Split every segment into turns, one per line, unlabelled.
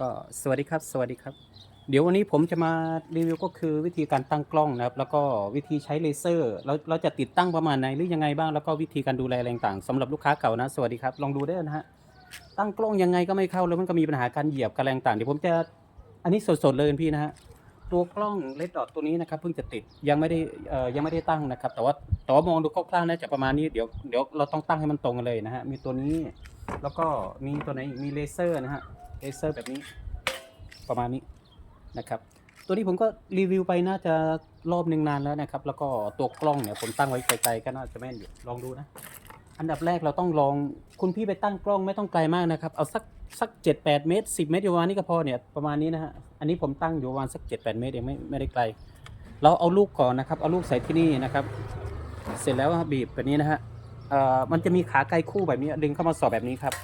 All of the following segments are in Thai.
ก็สวัสดีครับ สวัสดีครับ เดี๋ยววันนี้ผมจะมารีวิวก็คือวิธีการตั้งกล้องนะครับ แล้วก็วิธีใช้เลเซอร์เราเราจะติดตั้งประมาณไหนหรือยังไงบ้าง แล้วก็วิธีการดูแลอะไรต่างๆสำหรับลูกค้าเก่านะ สวัสดีครับ ลองดูได้นะฮะ ตั้งกล้องยังไงก็ไม่เข้าแล้วมันก็มีปัญหาการเหยียบการแรงต่างเดี๋ยวผมจะ อันนี้สดๆเลยพี่นะฮะ ตัวกล้องเลดดอทตัวนี้นะครับเพิ่งจะติด ยังไม่ได้เอ่อยังไม่ได้ตั้งนะครับ แต่ว่าแต่ว่ามองดูคร่าวๆน่าจะประมาณนี้ เดี๋ยวเดี๋ยวเราต้องตั้งให้มันตรงกันเลยนะฮะ มีตัวนี้ แล้วก็มีตัวไหนมีเลเซอร์นะฮะ เลเซอร์แบบนี้ ประมาณนี้นะครับ ตัวนี้ผมก็รีวิวไปน่าจะรอบหนึ่งนานแล้วนะครับ แล้วก็ตัวกล้องเนี่ยผมตั้งไว้ไกลๆก็น่าจะแม่นอยู่ลองดูนะ อันดับแรกเราต้องลองคุณพี่ไปตั้งกล้องไม่ต้องไกลมากนะครับ เอาสักสักเจ็ดแปดเมตรสิบเมตรอยู่ประมาณนี้ก็พอเนี่ยประมาณนี้นะฮะอันนี้ผมตั้งอยู่ประมาณสักเจ็ดแปดเมตรเองไม่ไม่ได้ไกล เราเอาลูกก่อนนะครับ เอาลูกใส่ที่นี่นะครับ เสร็จแล้วบีบแบบนี้นะฮะเอ่อมันจะมีขาไกลคู่แบบนี้ดึงเข้ามาสอบแบบนี้ครับ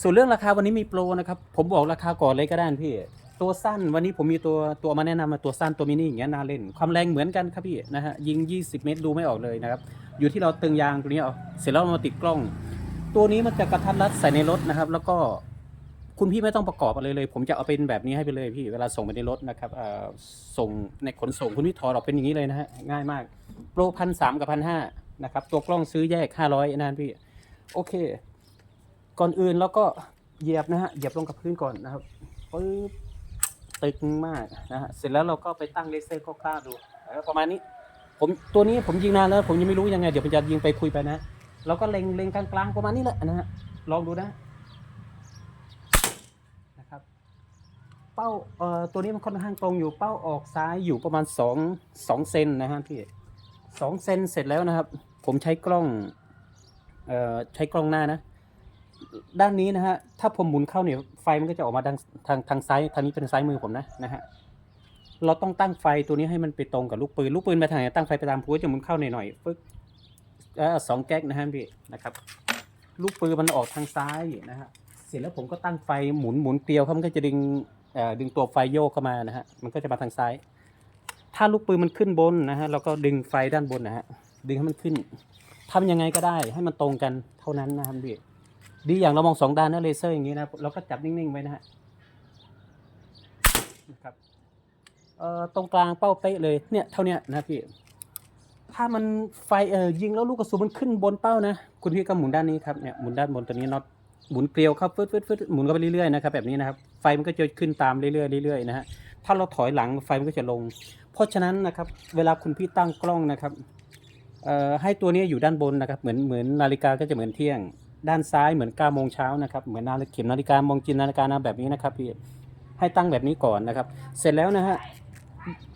ส่วนเรื่องราคาวันนี้มีโปรนะครับ ผมบอกราคาก่อนเลยก็ได้นะพี่ ตัวสั้นวันนี้ผมมีตัวตัวมาแนะนำมาตัวสั้นตัวมินิอย่างเงี้ยน่าเล่น ความแรงเหมือนกันครับพี่นะฮะยิง 20 เมตรดูไม่ออกเลยนะครับ อยู่ที่เราตึงยางตัวนี้เอาเสร็จแล้วมาติดกล้อง ตัวนี้มันจะกระทัดรัดใส่ในรถนะครับ แล้วก็คุณพี่ไม่ต้องประกอบอะไรเลย ผมจะเอาเป็นแบบนี้ให้ไปเลยพี่เวลาส่งไปในรถนะครับส่งในขนส่งคุณพี่ถอดออกเป็นอย่างนี้เลยนะฮะง่ายมากโปรพันสามกับพันห้านะครับตัวกล้องซื้อแยก 500นั่นพี่โอเค ก่อนอื่นเราก็เหยียบนะฮะเหยียบลงกับพื้นก่อนนะครับปึ๊บตึงมากนะฮะเสร็จแล้วเราก็ไปตั้งเลเซอร์คร่าวๆดูประมาณนี้ ผมตัวนี้ผมยิงนานแล้ว ผมยังไม่รู้ยังไงเดี๋ยวผมจะยิงไปคุยไปนะเราก็เล็งเล็งกลางๆประมาณนี้แหละนะฮะลองดูนะนะครับ เป้าเอ่อตัวนี้มันค่อนข้างตรงอยู่เป้าออกซ้ายอยู่ประมาณสองสองเซนนะฮะพี่สองเซนเสร็จแล้วนะครับ ผมใช้กล้องเอ่อใช้กล้องหน้านะ ด้านนี้นะฮะถ้าผมหมุนเข้าเนี่ยไฟมันก็จะออกมาทางทางทางซ้ายทางนี้เป็นซ้ายมือผมนะนะฮะเราต้องตั้งไฟตัวนี้ให้มันไปตรงกับลูกปืนลูกปืนไปทางไหนตั้งไฟไปตามพูจะหมุนเข้าหน่อยๆปึ๊กเอ่อสองแก๊กนะฮะพี่นะครับลูกปืนมันออกทางซ้ายนะฮะเสร็จแล้วผมก็ตั้งไฟหมุนหมุนเกลียวเขามันก็จะดึงดึงตัวไฟโยกเข้ามานะฮะมันก็จะมาทางซ้าย ถ้าลูกปืนมันขึ้นบนนะฮะเราก็ดึงไฟด้านบนนะฮะดึงให้มันขึ้นทำยังไงก็ได้ให้มันตรงกันเท่านั้นนะครับพี่ ดีอย่างเรามองสองด้านนะเลเซอร์อย่างนี้นะเราก็จับนิ่งๆไว้นะฮะนะครับเอ่อตรงกลางเป้าเป๊ะเลยเนี่ยเท่าเนี้ยนะพี่ถ้ามันไฟเออยิงแล้วลูกกระสุนมันขึ้นบนเป้านะ คุณพี่ก็หมุนด้านนี้ครับเนี่ยหมุนด้านบนตัวนี้น็อตหมุนเกลียวเข้าฟึดฟึดฟึดหมุนเข้าไปเรื่อยๆนะครับแบบนี้นะครับไฟมันก็จะขึ้นตามเรื่อยๆเรื่อยๆนะฮะถ้าเราถอยหลังไฟมันก็จะลง เพราะฉะนั้นนะครับเวลาคุณพี่ตั้งกล้องนะครับเอ่อให้ตัวนี้อยู่ด้านบนนะครับเหมือนเหมือนนาฬิกาก็จะเหมือนเที่ยง ด้านซ้ายเหมือน9โมงเช้านะครับเหมือนนาฬิกาเข็มนาฬิกามองจินนาฬิกานะแบบนี้นะครับพี่ให้ตั้งแบบนี้ก่อนนะครับ เสร็จแล้วนะฮะ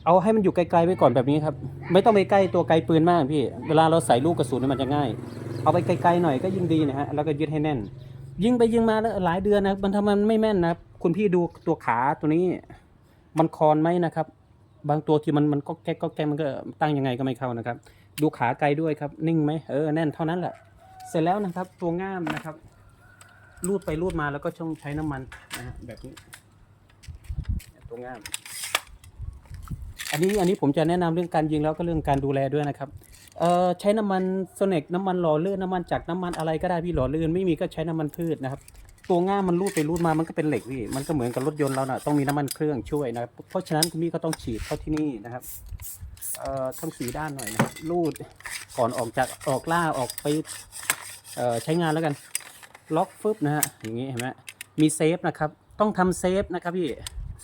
เอาให้มันอยู่ไกลๆไว้ก่อนแบบนี้ครับ ไม่ต้องไปใกล้ตัวไกลปืนมากพี่ เวลาเราใส่ลูกกระสุนเนยมันจะง่าย เอาไปไกลๆหน่อยก็ยิ่งดีนะฮะแล้วก็ยึดให้แน่น ยิงไปยิงมาแล้วหลายเดือนนะมันทำมันไม่แม่นนะคุณพี่ดูตัวขาตัวนี้ มันคอนไหมนะครับ บางตัวที่มันมันก็แก๊กก็แก๊กมันก็ตั้งยังไงก็ไม่เข้านะครับ ดูขาไกลด้วยครับ นิ่งไหมเออแน่นเท่านั้นแหละ เสร็จแล้วนะครับตัวง่ามนะครับ รูดไปรูดมาแล้วก็ช่องใช้น้ำมันนะฮะแบบนี้ ตัวง่าม อันนี้อันนี้ผมจะแนะนำเรื่องการยิงแล้วก็เรื่องการดูแลด้วยนะครับเอ่อใช้น้ำมันโซเนกน้ำมันหล่อลื่นน้ำมันจากน้ำมันอะไรก็ได้พี่หล่อลื่นไม่มีก็ใช้น้ำมันพืชนะครับ ตัวง่ามมันรูดไปรูดมามันก็เป็นเหล็กพี่มันก็เหมือนกับรถยนต์เราน่ะต้องมีน้ำมันเครื่องช่วยนะครับเพราะฉะนั้นคุณพี่ก็ต้องฉีดเข้าที่นี่นะครับ เอ่อทั้งสีด้านหน่อยนะครับรูดก่อนออกจากออกล่าออกไปเอ่อใช้งานแล้วกัน ล็อกฟึบนะฮะอย่างนี้เห็นไหมมีเซฟนะครับ ต้องทำเซฟนะครับพี่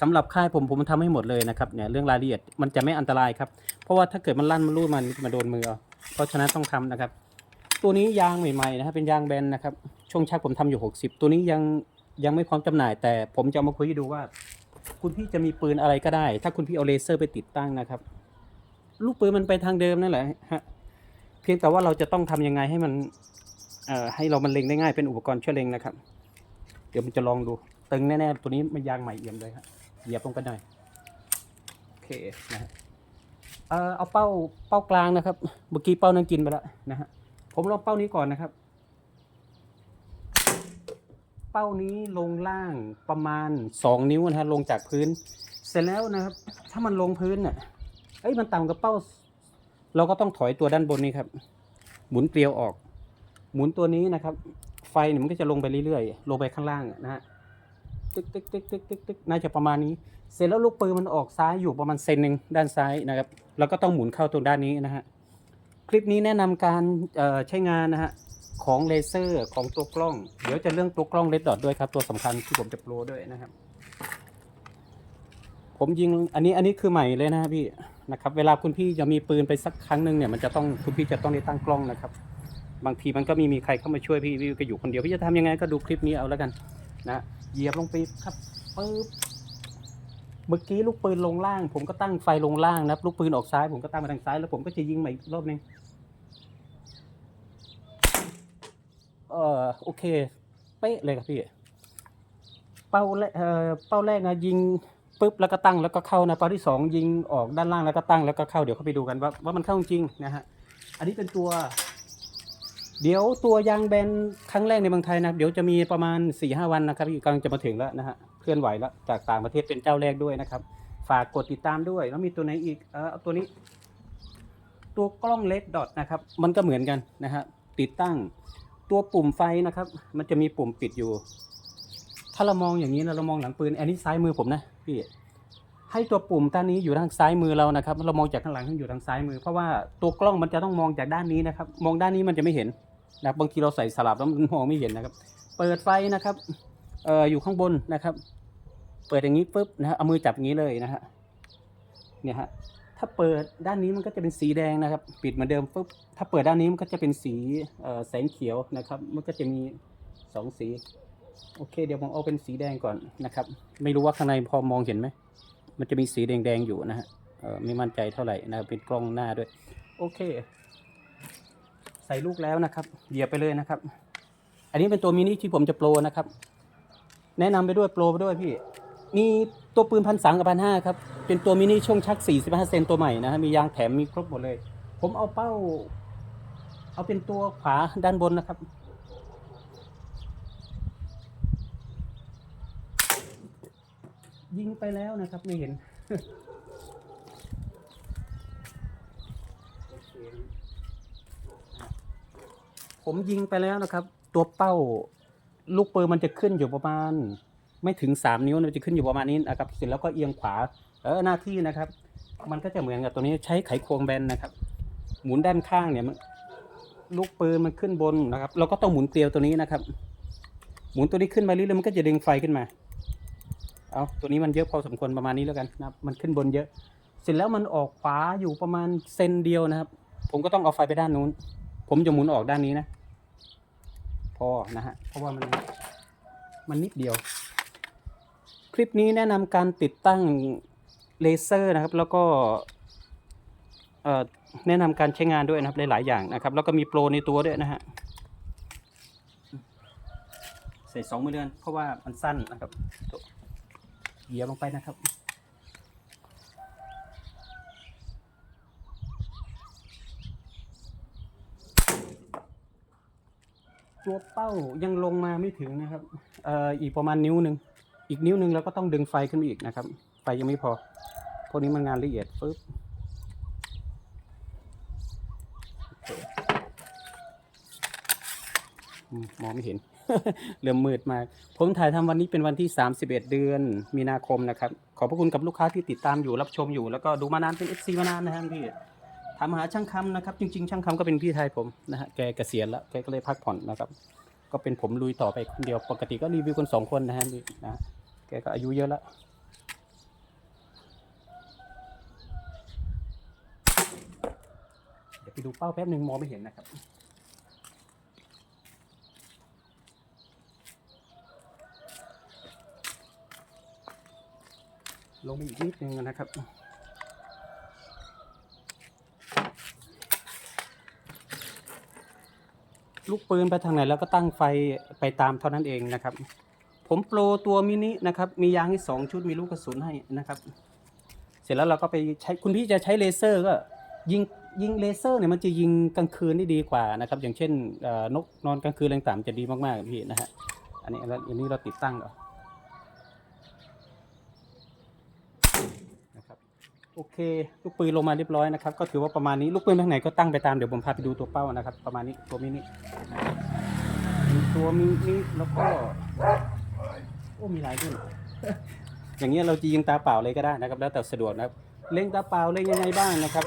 สำหรับค่ายผมผมทำให้หมดเลยนะครับเนี่ยเรื่องรายละเอียดมันจะไม่อันตรายครับ เพราะว่าถ้าเกิดมันลั่นมันรูดมันมาโดนมือเอาเพราะฉะนั้นต้องทำนะครับ ตัวนี้ยางใหม่ๆนะครับเป็นยางแบนนะครับช่วงชักผมทำอยู่ 60 ตัวนี้ยังยังไม่พร้อมจำหน่าย แต่ผมจะมาคุยให้ดูว่า คุณพี่จะมีปืนอะไรก็ได้ ถ้าคุณพี่เอาเลเซอร์ไปติดตั้งนะครับ ลูกปืนมันไปทางเดิมนั่นแหละฮะเพียงแต่ว่าเราจะต้องทำยังไงให้มันเอ่อให้เรามันเล็งได้ง่ายเป็นอุปกรณ์ช่วยเล็งนะครับ เดี๋ยวมันจะลองดูตึงแน่ๆตัวนี้มันยางใหม่เอี่ยมเลยครับเหยียบลงไปหน่อยโอเคนะฮะเอ่อเอาเป้าเป้ากลางนะครับ เมื่อกี้เป้านั้นกินไปแล้วนะฮะผมลองเป้านี้ก่อนนะครับ เป้านี้ลงล่างประมาณสองนิ้วนะฮะลงจากพื้น เสร็จแล้วนะครับ ถ้ามันลงพื้นน่ะ เอ้ยมันต่ำกับเป้า เราก็ต้องถอยตัวด้านบนนี้ครับ หมุนเกลียวออก หมุนตัวนี้นะครับ ไฟเนี่ยมันก็จะลงไปเรื่อยๆ ลงไปข้างล่างนะฮะตึกตึกตึกตึกตึกตึกน่าจะประมาณนี้ เสร็จแล้วลูกปืนมันออกซ้ายอยู่ประมาณเซนหนึ่งด้านซ้ายนะครับ แล้วก็ต้องหมุนเข้าตรงด้านนี้นะฮะ คลิปนี้แนะนำการใช้งานนะฮะของเลเซอร์ของตัวกล้อง เดี๋ยวจะเรื่องตัวกล้องเลดดอทด้วยครับ ตัวสำคัญที่ผมจะโปรด้วยนะครับ ผมยิงอันนี้อันนี้คือใหม่เลยนะพี่ นะครับ เวลาคุณพี่จะมีปืนไปสักครั้งหนึ่งเนี่ยมันจะต้องคุณพี่จะต้องได้ตั้งกล้องนะครับ บางทีมันก็มีมีใครเข้ามาช่วยพี่พี่ก็อยู่คนเดียวพี่จะทำยังไงก็ดูคลิปนี้เอาแล้วกันนะเหยียบลงไปครับปึ๊บเมื่อกี้ลูกปืนลงล่าง ผมก็ตั้งไฟลงล่างนะลูกปืนออกซ้าย ผมก็ตั้งมาทางซ้ายแล้วผมก็จะยิงใหม่อีกรอบหนึงเออโอเคเป๊ะเลยครับพี่ เป้าแรกเอ่อเป้าแรกนะยิง ปุ๊บแล้วก็ตั้งแล้วก็เข้านะเป้าที่สองยิงออกด้านล่างแล้วก็ตั้งแล้วก็เข้าเดี๋ยวเขาไปดูกันว่าว่ามันเข้าจริงนะฮะอันนี้เป็นตัว เดี๋ยวตัวยางแบนครั้งแรกในเมืองไทยนะครับเดี๋ยวจะมีประมาณ4ีหวันนะครับกำลังจะมาถึงแล้วนะฮะเคลื่อนไหวแล้วจากต่างประเทศเป็นเจ้าแรกด้วยนะครับ ฝากกดติดตามด้วย แล้วมีตัวไหนอีกเออเอาตัวนี้ ตัวกล้องเลดดอทนะครับ มันก็เหมือนกันนะฮะติดตั้งตัวปุ่มไฟนะครับ มันจะมีปุ่มปิดอยู่ ถ้าเรามองอย่างนี้นะเรามองหลังปืนอันนี้ซ้ายมือผมนะ พี่ให้ตัวปุ่มด้านนี้อยู่ทางซ้ายมือเรานะครับ เรามองจากข้างหลังให้อยู่ทางซ้ายมือ เพราะว่าตัวกล้องมันจะต้องมองจากด้านนี้นะครับ มองด้านนี้มันจะไม่เห็นนะบบางทีเราใส่สลับแล้วมันมองไม่เห็นนะครับ เปิดไฟนะครับเอ่ออยู่ข้างบนนะครับ เปิดอย่างนี้ปุ๊บนะฮะเอามือจับอย่างนี้เลยนะฮะเนี่ยฮะถ้าเปิดด้านนี้มันก็จะเป็นสีแดงนะครับ ปิดเหมือนเดิมปุ๊บถ้าเปิดด้านนี้มันก็จะเป็นสีแสงเขียวนะครับ มันก็จะมีสองสี โอเค เดี๋ยวผมเอาเป็นสีแดงก่อนนะครับ ไม่รู้ว่าข้างในพอมองเห็นไหม มันจะมีสีแดงๆอยู่นะฮะเออไม่มั่นใจเท่าไหร่นะเป็นกล้องหน้าด้วย โอเค ใส่ลูกแล้วนะครับเหยียบไปเลยนะครับ อันนี้เป็นตัวมินิที่ผมจะโปรนะครับ แนะนำไปด้วยโปรไปด้วยพี่ มีตัวปืนพันสามกับพันห้าครับ เป็นตัวมินิช่วงชัก45เซนตัวใหม่นะฮะมียางแถมมีครบหมดเลย ผมเอาเป้า เอาเป็นตัวขวาด้านบนนะครับ ยิงไปแล้วนะครับไม่เห็นผมยิงไปแล้วนะครับ ตัวเป้าลูกปืนมันจะขึ้นอยู่ประมาณ ไม่ถึงสามนิ้วนะมันจะขึ้นอยู่ประมาณนี้นะครับเสร็จแล้วก็เอียงขวาเออหน้าที่นะครับ มันก็จะเหมือนกับตัวนี้ใช้ไขควงแบนนะครับ หมุนด้านข้างเนี่ยมันลูกปืนมันขึ้นบนนะครับ เราก็ต้องหมุนเกลียวตัวนี้นะครับ หมุนตัวนี้ขึ้นมาเรื่อยๆมันก็จะดึงไฟขึ้นมา เอาตัวนี้มันเยอะพอสมควรประมาณนี้แล้วกันนะครับ มันขึ้นบนเยอะ เสร็จแล้วมันออกขวาอยู่ประมาณเซนเดียวนะครับ ผมก็ต้องเอาไฟไปด้านนู้น ผมจะหมุนออกด้านนี้นะ พอนะฮะ เพราะว่ามันมันนิดเดียว คลิปนี้แนะนำการติดตั้งเลเซอร์นะครับ แล้วก็แนะนำการใช้งานด้วยนะครับหลาย ๆ อย่างนะครับ แล้วก็มีโปรในตัวด้วยนะฮะใส่สองมือเดือนเพราะว่ามันสั้นนะครับ เหยียบลงไปนะครับ ตัวเป้ายังลงมาไม่ถึงนะครับเอ่ออีกประมาณนิ้วหนึ่งอีกนิ้วหนึ่งเราก็ต้องดึงไฟขึ้นมาอีกนะครับ ไฟยังไม่พอพวกนี้มันงานละเอียดปึ๊บมองไม่เห็น เริ่มมืดมาก ผมถ่ายทำวันนี้เป็นวันที่ 31 เดือนมีนาคมนะครับ ขอบพระคุณกับลูกค้าที่ติดตามอยู่รับชมอยู่ แล้วก็ดูมานานเป็น FC มานานนะครับพี่ถามหาช่างคำนะครับ จริง ๆ ช่างคำก็เป็นพี่ชายผมนะฮะแกเกษียณแล้วแกก็เลยพักผ่อนนะครับ ก็เป็นผมลุยต่อไปคนเดียวปกติก็รีวิวกันสองคนนะฮะพี่นะแกก็อายุเยอะแล้วเดี๋ยวไปดูเป้าแป๊บหนึ่งมองไม่เห็นนะครับ ลงไปอีกนิดนึงนะครับลูกปืนไปทางไหนแล้วก็ตั้งไฟไปตามเท่านั้นเองนะครับ ผมโปรตัวมินินะครับ มียางให้สองชุดมีลูกกระสุนให้นะครับ เสร็จแล้วเราก็ไปใช้คุณพี่จะใช้เลเซอร์ก็ยิงยิงเลเซอร์เนี่ยมันจะยิงกลางคืนได้ดีกว่านะครับ อย่างเช่นนกนอนกลางคืนอะไรต่างๆจะดีมากๆพี่นะฮะอันนี้แล้วอันนี้เราติดตั้งเหรอนะครับ โอเค ลูกปืนลงมาเรียบร้อยนะครับ ก็ถือว่าประมาณนี้ลูกปืนทางไหนก็ตั้งไปตามเดี๋ยวผมพาไปดูตัวเป้านะครับ ประมาณนี้ตัวมินิตัวมินิแล้วก็โอ้มีหลายรุ่นอย่างเงี้ยเราจะยิงตาเปล่าเลยก็ได้นะครับ แล้วแต่สะดวกนะครับ เล็งตาเปล่าเล็งยังไงบ้างนะครับ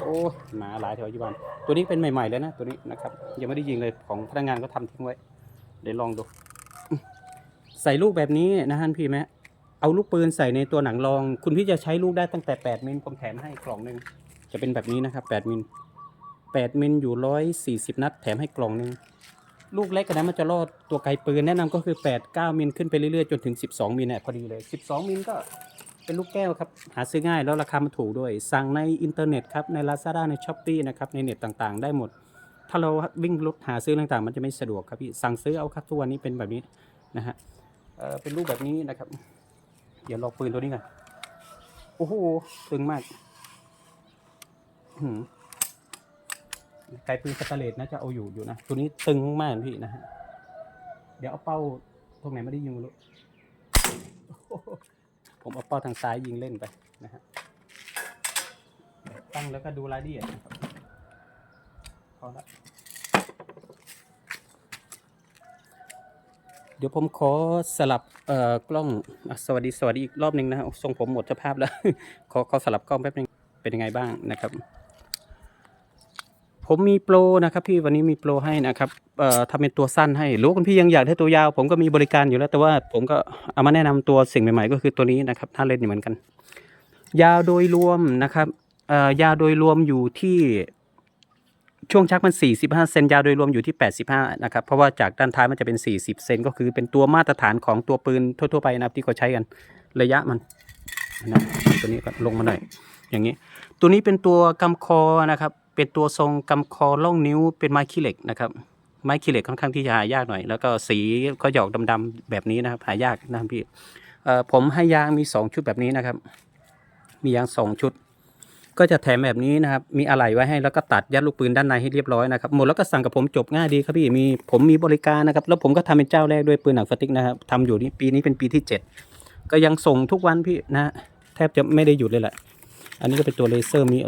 โอ้หมาหลายแถวยี่บ้านตัวนี้เป็นใหม่ๆเลยนะตัวนี้นะครับ ยังไม่ได้ยิงเลยของพนักงานก็ทำทิ้งไว้เดี๋ยวลองดู ใส่ลูกแบบนี้นะฮะพี่แม่ เอาลูกปืนใส่ในตัวหนังรอง คุณพี่จะใช้ลูกได้ตั้งแต่ 8 มิลผมแถมให้กล่องหนึ่งจะเป็นแบบนี้นะครับ 8 มิล 8 มิลอยู่ 140 นัด แถมให้กล่องหนึ่งลูกเล็กกันนะมันจะรอดตัวไกลปืนแนะนำก็คือ 8 9 มิลขึ้นไปเรื่อยๆ จนถึง 12 มิลเนี่ยพอดีเลย 12 มิลก็เป็นลูกแก้วครับ หาซื้อง่ายแล้วราคามันถูกด้วย สั่งในอินเทอร์เน็ตครับ ใน Lazada ใน s h อ p e e นะครับในเน็ตต่างๆ ได้หมด ถ้าเราวิ่งรถหาซื้อต่างๆ มันจะไม่สะดวกครับพี่สั่งซื้อเอาครับทุกวันนี้เป็นแบบนี้นะฮะเเป็นรูปแบบนี้นะครับ เดี๋ยวลองปืนตัวนี้กันโอ้โหตึงมากหือไกลปืนสแตเลสนะจะเอาอยู่อยู่นะตัวนี้ตึงมากพี่นะฮะเดี๋ยวเอาเป้าตรงไหนไม่ได้ยิงไม่รู้โอ้โหผมเอาเป้าทางซ้ายยิงเล่นไปนะฮะตั้งแล้วก็ดูรายละเอียดนะครับพอละ เดี๋ยวผมขอสลับเอ่อกล้องสวัสดีสวัสดีอีกรอบหนึ่งนะทรงผมหมดสภาพแล้ว ขอขอสลับกล้องแป๊บนึงเป็นยังไงบ้างนะครับ ผมมีโปรนะครับ พี่วันนี้มีโปรให้นะครับเอ่อทำเป็นตัวสั้นให้หรือว่าคุณพี่ยังอยากได้ตัวยาว ผมก็มีบริการอยู่แล้ว แต่ว่าผมก็เอามาแนะนำตัวสิ่งใหม่ๆ ก็คือตัวนี้นะครับน่าเล่นอยู่เหมือนกัน ยาวโดยรวมนะครับเอ่อยาวโดยรวมอยู่ที่ ช่วงชักมัน 45 เซนยาวโดยรวมอยู่ที่ 85 นะครับ เพราะว่าจากด้านท้ายมันจะเป็น 40 เซนก็คือเป็นตัวมาตรฐานของตัวปืนทั่ว ๆ ไปนะครับที่เขาใช้กันระยะมันนะตัวนี้ก็ลงมาหน่อยอย่างนี้ ตัวนี้เป็นตัวกำคอนะครับ เป็นตัวทรงกำคอล่องนิ้วเป็นไม้ขี้เหล็กนะครับไม้ขี้เหล็กค่อนข้างที่จะหายากหน่อย แล้วก็สีก็หยอกดำๆแบบนี้นะครับหายากนะครับพี่ผมให้ยางมี 2 ชุดแบบนี้นะครับ มียาง 2 ชุด ก็จะแถมแบบนี้นะครับ มีอะไหล่ไว้ให้แล้วก็ตัดยัดลูกปืนด้านในให้เรียบร้อยนะครับ หมดแล้วก็สั่งกับผมจบง่ายดีครับพี่ มีผมมีบริการนะครับ แล้วผมก็ทำเป็นเจ้าแรกด้วยปืนหนังสติ๊กนะครับทำอยู่นี่ปีนี้เป็นปีที่ 7 ก็ยังส่งทุกวันพี่นะแทบจะไม่ได้หยุดเลยแหละ อันนี้ก็เป็นตัวเลเซอร์มี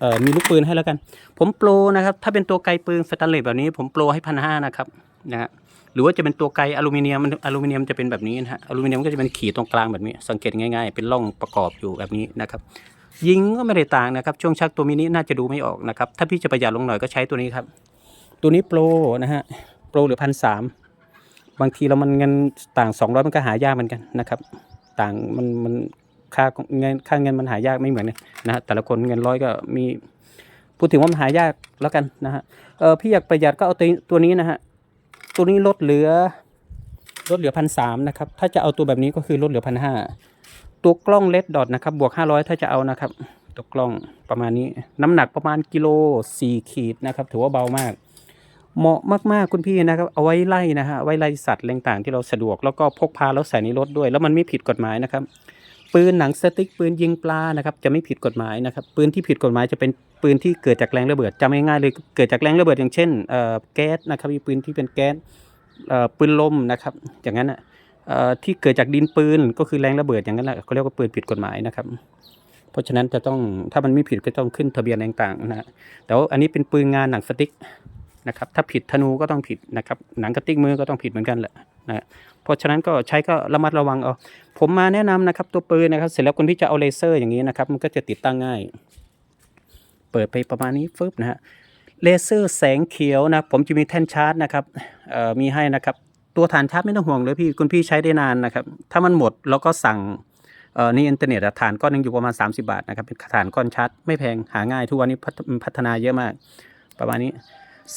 เอ่อมีลูกปืนให้แล้วกัน ผมโปรนะครับ ถ้าเป็นตัวไกลปืนสแตนเลสแบบนี้ ผมโปรให้พันห้านะครับนะฮะหรือว่าจะเป็นตัวไกลอลูมิเนียมอลูมิเนียมจะเป็นแบบนี้นะฮะอลูมิเนียมก็จะเป็นขีดตรงกลางแบบนี้ สังเกตง่ายๆ เป็นร่องประกอบอยู่แบบนี้นะครับ ยิงก็ไม่ได้ต่างนะครับ ช่วงชักตัวมินิน่าจะดูไม่ออกนะครับ ถ้าพี่จะประหยัดลงหน่อยก็ใช้ตัวนี้ครับ ตัวนี้โปรนะฮะ โปรหรือพันสามบางทีเรามันเงินต่างสองร้อยมันก็หายากเหมือนกันนะครับ ต่างมันมันค่าเงินค่าเงินมันหายากไม่เหมือนกันนะฮะแต่ละคนเงินร้อยก็มีพูดถึงว่ามันหายากแล้วกันนะฮะเออพี่อยากประหยัดก็เอาตัวตัวนี้นะฮะตัวนี้ลดเหลือลดเหลือพันสามนะครับ ถ้าจะเอาตัวแบบนี้ก็คือลดเหลือพันห้า ตัวกล้องเลดดอทนะครับ บวกห้าร้อยถ้าจะเอานะครับ ตัวกล้องประมาณนี้น้ำหนักประมาณกิโลสี่ขีดนะครับ ถือว่าเบามาก เหมาะมากๆคุณพี่นะครับ เอาไว้ไล่นะฮะไว้ไล่สัตว์อะไรต่างที่เราสะดวก แล้วก็พกพาแล้วใส่ในรถด้วย แล้วมันไม่ผิดกฎหมายนะครับ ปืนหนังสติ๊กปืนยิงปลานะครับ จะไม่ผิดกฎหมายนะครับ ปืนที่ผิดกฎหมายจะเป็นปืนที่เกิดจากแรงระเบิดจำง่ายๆเลยเกิดจากแรงระเบิดอย่างเช่นเอ่อแก๊สนะครับมีปืนที่เป็นแก๊สปืนลมนะครับ อย่างนั้นอะ ที่เกิดจากดินปืนก็คือแรงระเบิดอย่างนั้นแหละเขาเรียกว่าปืนผิดกฎหมายนะครับ เพราะฉะนั้นจะต้องถ้ามันไม่ผิดก็ต้องขึ้นทะเบียนต่างๆนะฮะแต่ว่าอันนี้เป็นปืนงานหนังสติ๊กนะครับถ้าผิดธนูก็ต้องผิดนะครับ หนังกระติกมือก็ต้องผิดเหมือนกันแหละนะเพราะฉะนั้นก็ใช้ก็ระมัดระวังเอาผมมาแนะนำนะครับตัวปืนนะครับ เสร็จแล้วคนที่จะเอาเลเซอร์อย่างนี้นะครับ มันก็จะติดตั้งง่าย เปิดไปประมาณนี้ฟึบนะฮะเลเซอร์แสงเขียวนะผมจะมีแท่นชาร์จนะครับมีให้นะครับ ตัวฐานชาร์จไม่ต้องห่วงเลยพี่คุณพี่ใช้ได้นานนะครับ ถ้ามันหมดแล้วก็สั่งเออนี่อินเทอร์เน็ตฐานก้อนนึงอยู่ประมาณ 30 บาทนะครับเป็นฐานก้อนชาร์จไม่แพงหาง่ายทุกวันนี้พัฒพัฒนาเยอะมาก ประมาณนี้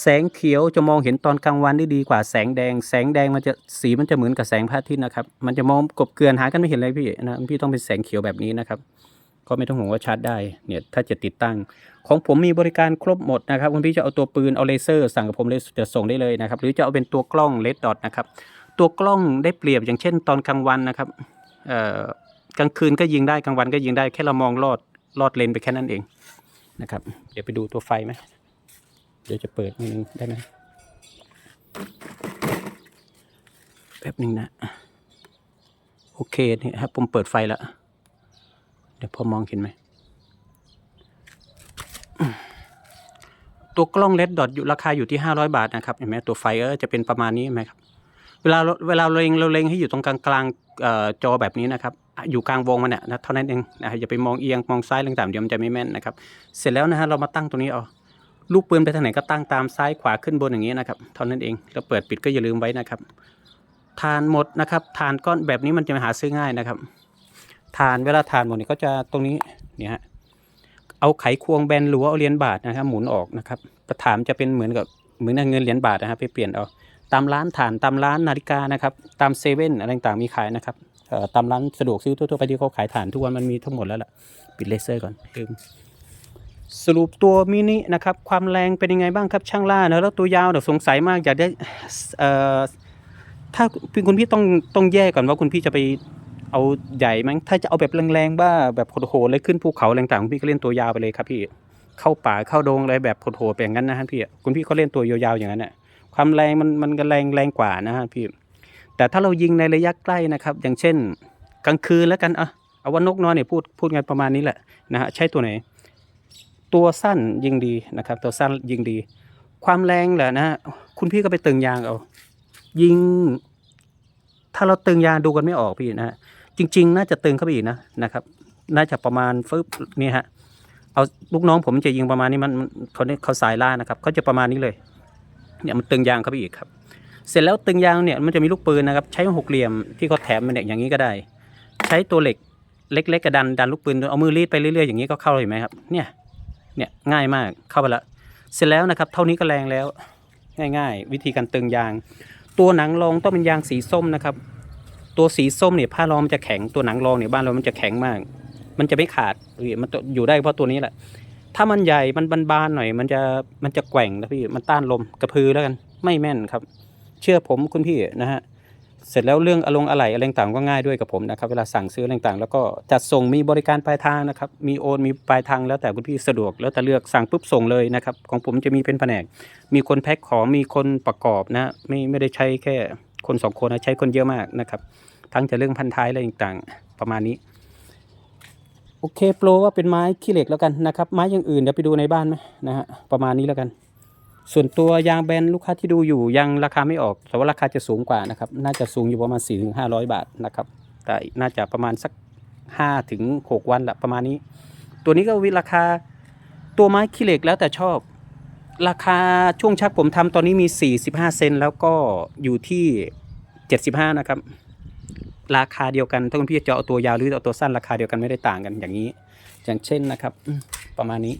แสงเขียวจะมองเห็นตอนกลางวันได้ดีกว่าแสงแดง แสงแดงมันจะสีมันจะเหมือนกับแสงพระอาทิตย์นะครับ มันจะมองกบเกลือนหากันไม่เห็นเลยพี่นะพี่ต้องเป็นแสงเขียวแบบนี้นะครับ ก็ไม่ต้องห่วงว่าชาร์จได้เนี่ยถ้าจะติดตั้ง ของผมมีบริการครบหมดนะครับคุณพี่จะเอาตัวปืนเอาเลเซอร์สั่งกับผมเลยจะส่งได้เลยนะครับหรือจะเอาเป็นตัวกล้องเลดดอทนะครับตัวกล้องได้เปรียบอย่างเช่นตอนกลางวันนะครับกลางคืนก็ยิงได้กลางวันก็ยิงได้แค่เรามองลอดลอดเลนไปแค่นั้นเองนะครับเดี๋ยวไปดูตัวไฟไหมเดี๋ยวจะเปิดนิดนึงได้ไหมแป๊บหนึ่งนะ โอเคนี่ครับผมเปิดไฟแล้ว ดี๋ยวพอมองเห็นไหม ตัวกล้องเลดดอทอยู่ราคาอยู่ที่ 500 บาทนะครับเห็นไหมตัวไฟเออจะเป็นประมาณนี้ไหมครับเวลาเวลาเราเล็งเราเล็งให้อยู่ตรงกลางกลางจอแบบนี้นะครับอยู่กลางวงมันน่ะนะเท่านั้นเองนะอย่าไปมองเอียงมองซ้ายต่างๆเดี๋ยวมันจะไม่แม่นนะครับ เสร็จแล้วนะฮะเรามาตั้งตรงนี้เอาลูกปืนไปทางไหนก็ตั้งตามซ้ายขวาขึ้นบนอย่างนี้นะครับเท่านั้นเองแล้วเปิดปิดก็อย่าลืมไว้นะครับทานหมดนะครับทานก้อนแบบนี้มันจะหาซื้อง่ายนะครับ ทานเวลาทานหมดเนี่ยก็จะตรงนี้เนี่ยฮะเอาไขควงแบนหรือว่าเอาเหรียญบาทนะครับ หมุนออกนะครับกระถามจะเป็นเหมือนกับเหมือนเงินเหรียญบาทนะครับไปเปลี่ยนเอาตามร้านฐานตามร้านนาฬิกานะครับตามเซเว่นอะไรต่างๆมีขายนะครับตามร้านสะดวกซื้อทั่วๆไปที่เขาขายฐานทุกวันมันมีทั้งหมดแล้วล่ะปิดเลเซอร์ก่อนลืมสรุปตัวมินินะครับความแรงเป็นยังไงบ้างครับช่างล่านะแล้วตัวยาวเดี๋ยวสงสัยมากอยากได้เอ่อถ้าคุณพี่ต้องต้องแยกก่อนว่าคุณพี่จะไป เอาใหญ่มั้งถ้าจะเอาแบบแรงๆบ้าแบบโหดๆเลยขึ้นภูเขาอะไรต่างๆคุณพี่ก็เล่นตัวยาวไปเลยครับพี่ เข้าป่าเข้าดงอะไรแบบโหดๆแบบนั้นนะฮะพี่คุณพี่ก็เล่นตัวยาวๆอย่างนั้นน่ะความแรงมันมันก็แรงแรงกว่านะฮะพี่ แต่ถ้าเรายิงในระยะใกล้นะครับ อย่างเช่น กลางคืนแล้วกันอะเอาว่านกนอนเนี่ยพูดพูดกันประมาณนี้แหละนะฮะใช้ตัวไหน ตัวสั้นยิงดีนะครับ ตัวสั้นยิงดี ความแรงแหละนะฮะคุณพี่ก็ไปตึงยางเอา ยิง ถ้าเราตึงยางดูกันไม่ออกพี่นะ จริง ๆ น่าจะตึงเข้าไปอีกนะนะครับ น่าจะประมาณฟึบนี่ฮะเอาลูกน้องผมจะยิงประมาณนี้มันเขาเนี่ยเขาสายล่านะครับเขาจะประมาณนี้เลยเนี่ยมันตึงยางเข้าไปอีกครับ เสร็จแล้วตึงยางเนี่ยมันจะมีลูกปืนนะครับ ใช้หกเหลี่ยมที่เขาแถมมาเนี่ยอย่างนี้ก็ได้ ใช้ตัวเหล็กเล็กๆกระดันดันลูกปืนเอามือรีดไปเรื่อยๆอย่างนี้ก็เข้าเลยไหมครับ เนี่ยเนี่ยง่ายมากเข้าไปละเสร็จแล้วนะครับ เท่านี้ก็แรงแล้ว ง่าย ๆ วิธีการตึงยาง ตัวหนังรองต้องเป็นยางสีส้มนะครับ ตัวสีส้มเนี่ยผ้ารองมันจะแข็งตัวหนังรองเนี่ยบ้านเรามันจะแข็งมาก มันจะไม่ขาดมันอยู่ได้เพราะตัวนี้แหละ ถ้ามันใหญ่มันบานๆหน่อย มันจะมันจะแกว่งนะพี่มันต้านลมกระพือแล้วกัน ไม่แม่นครับ เชื่อผมคุณพี่นะฮะเสร็จแล้วเรื่องอารมณ์อะไหล่อะไรต่างก็ง่ายด้วยกับผมนะครับ เวลาสั่งซื้ออะไรต่างแล้วก็จัดส่งมีบริการปลายทางนะครับ มีโอนมีปลายทางแล้วแต่คุณพี่สะดวกแล้วแต่เลือกสั่งปุ๊บส่งเลยนะครับ ของผมจะมีเป็นแผนก มีคนแพ็คของมีคนประกอบนะ ไม่ไม่ได้ใช้แค่ คนสองคนนะใช้คนเยอะมากนะครับ ทั้งจะเรื่องพันท้ายอะไรต่างๆ ประมาณนี้ โอเคโปรว่าเป็นไม้ขี้เหล็กแล้วกันนะครับ ไม้อย่างอื่นเดี๋ยวไปดูในบ้านไหมนะฮะประมาณนี้แล้วกัน ส่วนตัวยางแบนลูกค้าที่ดูอยู่ยังราคาไม่ออก แต่ว่าราคาจะสูงกว่านะครับ น่าจะสูงอยู่ประมาณ4ี่ถึงห้าร้อยบาทนะครับ แต่น่าจะประมาณสักห้าถึงหกวันละประมาณนี้ ตัวนี้ก็วิราคาตัวไม้ขี้เหล็กแล้วแต่ชอบ ราคาช่วงชักผมทำตอนนี้มี 45 เซนแล้วก็อยู่ที่ 75 นะครับ ราคาเดียวกัน ถ้าคุณพี่จะเอาตัวยาวหรือเอาตัวสั้นราคาเดียวกันไม่ได้ต่างกันอย่างนี้ อย่างเช่นนะครับ ประมาณนี้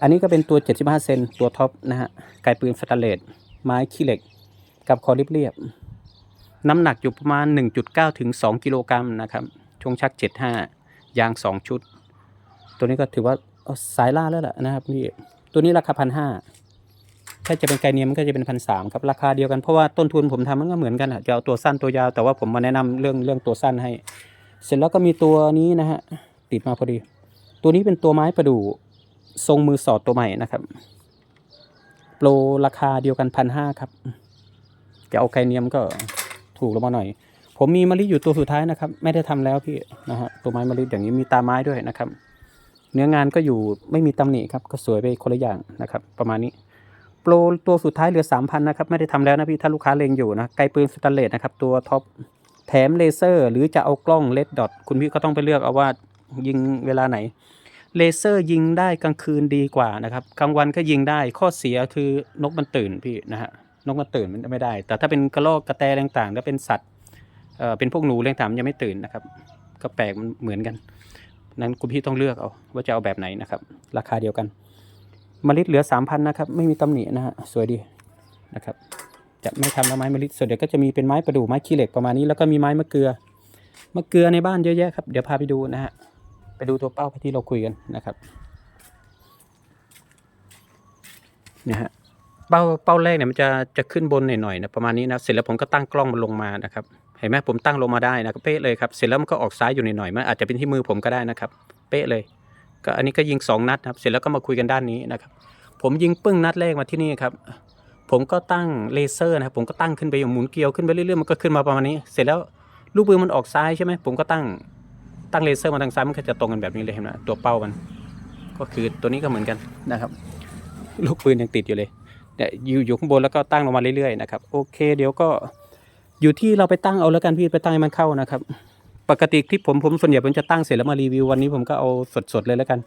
อันนี้ก็เป็นตัว 75 เซนตัวท็อปนะฮะไกลปืนสแตนเลสไม้ขี้เหล็ก กับคอเรียบๆน้ำหนักอยู่ประมาณ 1.9 ถึง 2 กิโลกรัมนะครับ ช่วงชัก 75 ยาง 2 ชุด ตัวนี้ก็ถือว่าเอาสายล่าแล้วล่ะนะครับพี่ ตัวนี้ราคาพันห้าถ้าจะเป็นไกเนียมมันก็จะเป็นพันสามครับราคาเดียวกันเพราะว่าต้นทุนผมทำมันก็เหมือนกันอะจะเอาตัวสั้นตัวยาวแต่ว่าผมมาแนะนำเรื่องเรื่องตัวสั้นให้ เสร็จแล้วก็มีตัวนี้นะฮะติดมาพอดี ตัวนี้เป็นตัวไม้ประดู่ทรงมือสอดตัวใหม่นะครับโปรราคาเดียวกันพันห้าครับ จะเอาไกเนียมก็ถูกลงมาหน่อย ผมมีมะลิอยู่ตัวสุดท้ายนะครับ ไม่ได้ทำแล้วพี่นะฮะตัวไม้มะลิอย่างนี้มีตาไม้ด้วยนะครับ เนื้องานก็อยู่ไม่มีตำหนิครับก็สวยไปคนละอย่างนะครับ ประมาณนี้โปรตัวสุดท้ายเหลือ 3,000นะครับไม่ได้ทำแล้วนะพี่ถ้าลูกค้าเลงอยู่นะไกลปืนสแตนเลสนะครับตัวท็อปแถมเลเซอร์หรือจะเอากล้องเลดดอทคุณพี่ก็ต้องไปเลือกเอาว่ายิงเวลาไหนเลเซอร์ยิงได้กลางคืนดีกว่านะครับกลางวันก็ยิงได้ข้อเสียคือนกมันตื่นพี่นะฮะนกมันตื่นมันไม่ได้ แต่ถ้าเป็นกระรอกกระแตต่างๆ แล้วเป็นสัตว์เอ่อเป็นพวกหนูอะไรต่ามยังไม่ตื่นนะครับ ก็แปลกมันเหมือนกัน นั้นคุณพี่ต้องเลือกเอาว่าจะเอาแบบไหนนะครับ ราคาเดียวกันมลิเหลือสามพันนะครับ ไม่มีตำหนินะฮะสวยดีนะครับ จะไม่ทำแล้วไม้มลิส่วนเดี๋ยวก็จะมีเป็นไม้ประดู่ไม้ขี้เหล็กประมาณนี้ แล้วก็มีไม้มะเกลือมะเกลือในบ้านเยอะแยะครับเดี๋ยวพาไปดูนะฮะไปดูตัวเป้าที่เราคุยกันนะครับนี่ยฮะเป้าเป้าแรกเนี่ยมันจะจะขึ้นบนหน่อยๆนะประมาณนี้นะเสร็จแล้วผมก็ตั้งกล้องมันลงมานะครับ เห็นไหมผมตั้งลงมาได้นะเป๊ะเลยครับเสร็จแล้วมันก็ออกซ้ายอยู่หน่อยๆมันอาจจะเป็นที่มือผมก็ได้นะครับ เป๊ะเลย ก็อันนี้ก็ยิงสองนัดนะครับ เสร็จแล้วก็มาคุยกันด้านนี้นะครับ ผมยิงปึ้งนัดแรกมาที่นี่ครับ ผมก็ตั้งเลเซอร์นะครับผมก็ตั้งขึ้นไปหมุนเกลียวขึ้นไปเรื่อยๆมันก็ขึ้นมาประมาณนี้ เสร็จแล้วลูกปืนมันออกซ้ายใช่ไหมผมก็ตั้งตั้งเลเซอร์มาทางซ้ายมันก็จะตรงกันแบบนี้เลยเห็นไหมตัวเป้ามัน ก็คือตัวนี้ก็เหมือนกันนะครับ ลูกปืนยังติดอยู่เลยเนี่ยอยู่อยู่ข้างบนแล้วก็ตั้งลงมาเรื่อยๆนะครับโอเค เดี๋ยวก็ อยู่ที่เราไปตั้งเอาแล้วกันพี่ไปตั้งให้มันเข้านะครับ ปกติคลิปผมผมส่วนใหญ่ผมจะตั้งเสร็จแล้วมารีวิววันนี้ผมก็เอาสดๆเลยแล้วกัน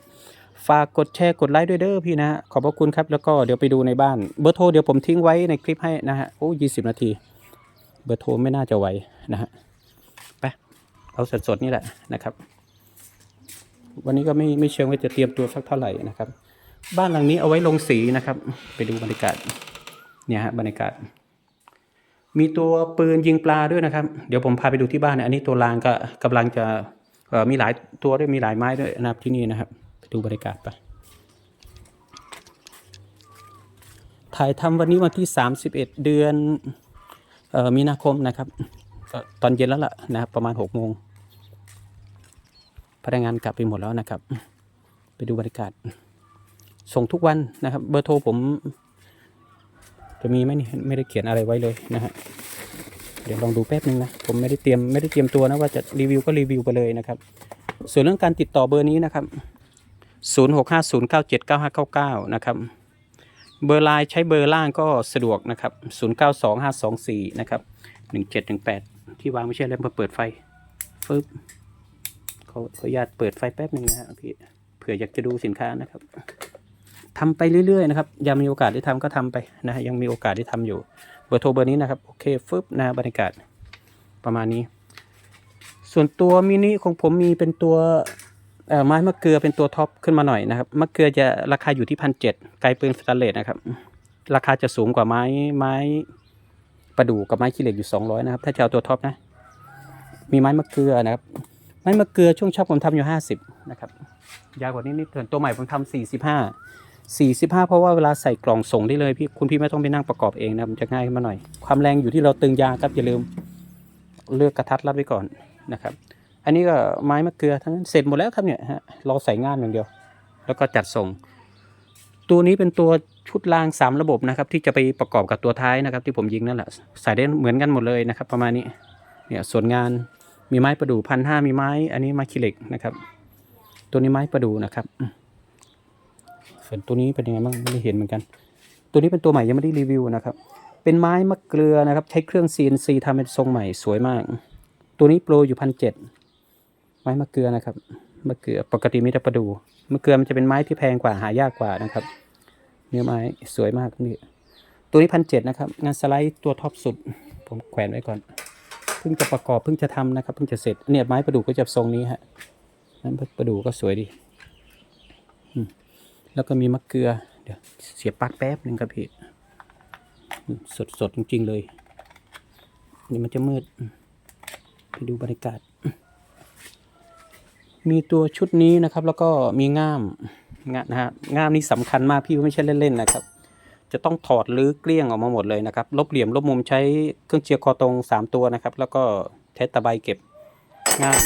ฝากกดแชร์กดไลค์ด้วยเด้อพี่นะขอบพระคุณครับแล้วก็เดี๋ยวไปดูในบ้านเบอร์โทรเดี๋ยวผมทิ้งไว้ในคลิปให้นะฮะโอ้ยี่สิบนาที เบอร์โทรไม่น่าจะไหวนะฮะไปเอาสดๆนี่แหละนะครับ วันนี้ก็ไม่ไม่เชิงว่าจะเตรียมตัวสักเท่าไหร่นะครับ บ้านหลังนี้เอาไว้ลงสีนะครับ ไปดูบรรยากาศเนี่ยฮะบรรยากาศ มีตัวปืนยิงปลาด้วยนะครับ เดี๋ยวผมพาไปดูที่บ้านนะอันนี้ตัวรางก็กำลังจะมีหลายตัวด้วยมีหลายไม้ด้วยนะครับที่นี่นะครับไปดูบรรยากาศไปถ่ายทำวันนี้วันที่ 31 เดือนเอ่อมีนาคมนะครับ ตอนเย็นแล้วล่ะนะครับประมาณ6โมงพนักงานกลับไปหมดแล้วนะครับ ไปดูบรรยากาศ ส่งทุกวันนะครับ เบอร์โทรผม จะมีไหมนี่ไม่ได้เขียนอะไรไว้เลยนะฮะเดี๋ยวลองดูแป๊บนึงนะผมไม่ได้เตรียมไม่ได้เตรียมตัวนะว่าจะรีวิวก็รีวิวไปเลยนะครับ ส่วนเรื่องการติดต่อเบอร์นี้นะครับ 0650979599 นะครับเบอร์ไลน์ใช้เบอร์ล่างก็สะดวกนะครับ 092524 นะครับ 1718 ที่วางไม่ใช่แล้วมาเปิดไฟฟึบขอขออนุญาตเปิดไฟแป๊บนึงนะฮะพี่เผื่ออยากจะดูสินค้านะครับ ทำไปเรื่อยๆนะครับยังมีโอกาสได้ทำก็ทำไปนะยังมีโอกาสได้ทำอยู่เบอร์โทรเบอร์นี้นะครับโอเคฟึบนะบรรยากาศประมาณนี้ ส่วนตัวมินิของผมมีเป็นตัวไม้มะเกลือเป็นตัวท็อปขึ้นมาหน่อยนะครับมะเกลือจะราคาอยู่ที่พันเจ็ดไกลปืนสแตนเลสนะครับ ราคาจะสูงกว่าไม้ไม้ประดู่กับไม้ขี้เหล็กอยู่สองร้อยนะครับ ถ้าจะเอาตัวท็อปนะ มีไม้มะเกลือนะครับ ไม้มะเกลือช่วงชอบผมทำอยู่ห้าสิบนะครับ ยาวกว่านี้นิดส่วนตัวใหม่ผมทำสี่ สี่สิบห้าเพราะว่าเวลาใส่กล่องส่งได้เลยพี่คุณพี่ไม่ต้องไปนั่งประกอบเองนะมันจะง่ายขึ้นมาหน่อย ความแรงอยู่ที่เราตึงยางครับอย่าลืมเลือกกระทัดรัดไว้ก่อนนะครับอันนี้ก็ไม้มะเกลือทั้งนั้นเสร็จหมดแล้วครับเนี่ยฮะรอใส่งานอย่างเดียว แล้วก็จัดส่ง ตัวนี้เป็นตัวชุดรางสามระบบนะครับที่จะไปประกอบกับตัวท้ายนะครับ ที่ผมยิงนั่นแหละใส่ได้เหมือนกันหมดเลยนะครับ ประมาณนี้เนี่ยส่วนงานมีไม้ประดู่พันห้ามีไม้ อันนี้ไม้คิเหล็กนะครับ ตัวนี้ไม้ประดู่นะครับ ส่วนตัวนี้เป็นยังไงบ้างไม่ได้เห็นเหมือนกัน ตัวนี้เป็นตัวใหม่ยังไม่ได้รีวิวนะครับ เป็นไม้มะเกลือนะครับ ใช้เครื่อง CNC ทำเป็นทรงใหม่สวยมาก ตัวนี้โปรอยู่พันเจ็ดไม้มะเกลือนะครับมะเกลือปกติมีแต่ประดูมะเกลือมันจะเป็นไม้ที่แพงกว่าหายากกว่านะครับ เนื้อไม้สวยมากนี่ตัวนี้พันเจ็ดนะครับ งานสไลด์ตัวท็อปสุด ผมแขวนไว้ก่อนเพิ่งจะประกอบเพิ่งจะทำนะครับเพิ่งจะเสร็จเนี่ยไม้ประดูก็จะทรงนี้ฮะนั้นประดูก็สวยดี แล้วก็มีมะเกลือ เดี๋ยวเสียบปลั๊กแป๊บหนึ่งครับพี่ สดสดๆจริง ๆ เลยนี่มันจะมืด ไปดูบรรยากาศ มีตัวชุดนี้นะครับ แล้วก็มีง่ามงานะฮะง่ามนี่สำคัญมากพี่ไม่ใช่เล่น ๆ นะครับ จะต้องถอดหรือเกลี้ยงออกมาหมดเลยนะครับ ลบเหลี่ยมลบมุมใช้เครื่องเจียร์คอตรงสามตัวนะครับ แล้วก็ใช้ตะไบเก็บง่าม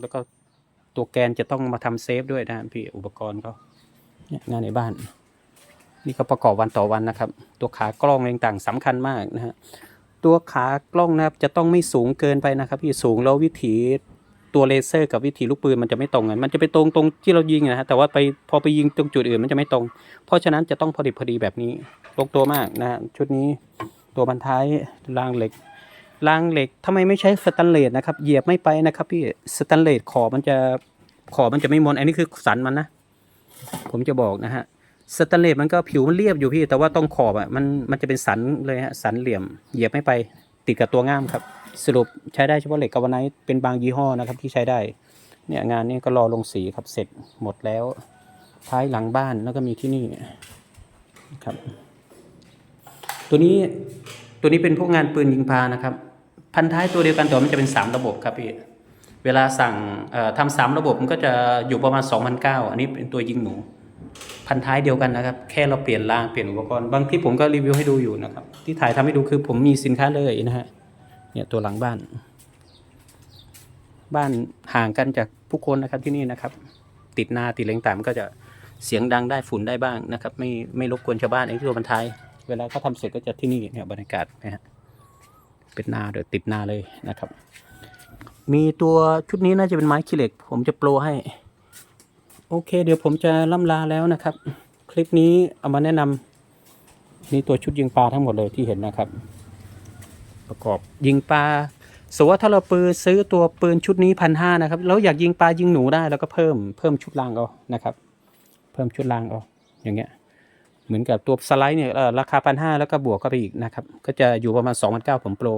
แล้วก็ตัวแกนจะต้องมาทำเซฟด้วยนะพี่อุปกรณ์เขา เนี่ยงานในบ้าน นี่ก็ประกอบวันต่อวันนะครับ ตัวขากล้องต่างๆสำคัญมากนะฮะตัวขากล้องนะครับจะต้องไม่สูงเกินไปนะครับพี่สูงแล้ววิถีตัวเลเซอร์กับวิถีลูกปืนมันจะไม่ตรงกันมันจะไปตรงตรงที่เรายิงนะฮะแต่ว่าไปพอไปยิงตรงจุดอื่นมันจะไม่ตรง เพราะฉะนั้นจะต้องพอดีพอดีแบบนี้ลงตัวมากนะฮะชุดนี้ตัวบันท้ายรางเหล็กรางเหล็กทำไมไม่ใช้สแตนเลสนะครับเหยียบไม่ไปนะครับพี่สแตนเลสขอบมันจะขอบมันจะไม่มนอันนี้คือสันมันนะ ผมจะบอกนะฮะสแตนเลสมันก็ผิวมันเรียบอยู่พี่ แต่ว่าตรงขอบอะมันมันจะเป็นสันเลยฮะสันเหลี่ยมเหยียบไม่ไปติดกับตัวง่ามครับ สรุปใช้ได้เฉพาะเหล็กกาวไนท์เป็นบางยี่ห้อนะครับที่ใช้ได้ เนี่ยงานนี้ก็รอลงสีครับเสร็จหมดแล้ว ท้ายหลังบ้านแล้วก็มีที่นี่ครับ ตัวนี้ตัวนี้เป็นพวกงานปืนยิงพานะครับ พันท้ายตัวเดียวกันแต่มันจะเป็นสามระบบครับพี่ เวลาสั่งทำสามระบบมันก็จะอยู่ประมาณ 2,009อันนี้เป็นตัวยิงหนู พันท้ายเดียวกันนะครับ แค่เราเปลี่ยนรางเปลี่ยนอุปกรณ์ บางที่ผมก็รีวิวให้ดูอยู่นะครับ ที่ถ่ายทำให้ดูคือผมมีสินค้าเลยนะฮะเนี่ยตัวหลังบ้าน บ้านห่างกันจากผู้คนนะครับที่นี่นะครับ ติดนาติดเลงต่างมันก็จะเสียงดังได้ฝุ่นได้บ้างนะครับ ไม่ไม่รบกวนชาวบ้านไอ้ที่ตัวพันท้าย เวลาเขาทำเสร็จก็จะที่นี่เนี่ยบรรยากาศนะฮะเป็นนาเดี๋ยวติดนาเลยนะครับ มีตัวชุดนี้น่าจะเป็นไม้ขี้เหล็ก ผมจะโปรให้ โอเค เดี๋ยวผมจะล่ำลาแล้วนะครับ คลิปนี้เอามาแนะนำนี่ตัวชุดยิงปลาทั้งหมดเลยที่เห็นนะครับ ประกอบยิงปลาสมมติว่าถ้าเราปืนซื้อตัวปืนชุดนี้พันห้านะครับแล้วอยากยิงปลายิงหนูได้แล้วก็เพิ่มเพิ่มชุดรางเอานะครับ เพิ่มชุดรางเอาอย่างเงี้ยเหมือนกับตัวสไลด์เนี่ยเอ่อราคาพันห้าแล้วก็บวกเข้าไปอีกนะครับ ก็จะอยู่ประมาณสองพันเก้าผมโปร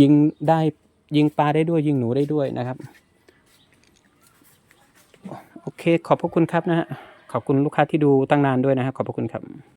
ยิงได้ ยิงปลาได้ด้วยยิงหนูได้ด้วยนะครับ โอเคขอบพระคุณครับนะฮะขอบคุณลูกค้าที่ดูตั้งนานด้วยนะฮะขอบพระคุณครับ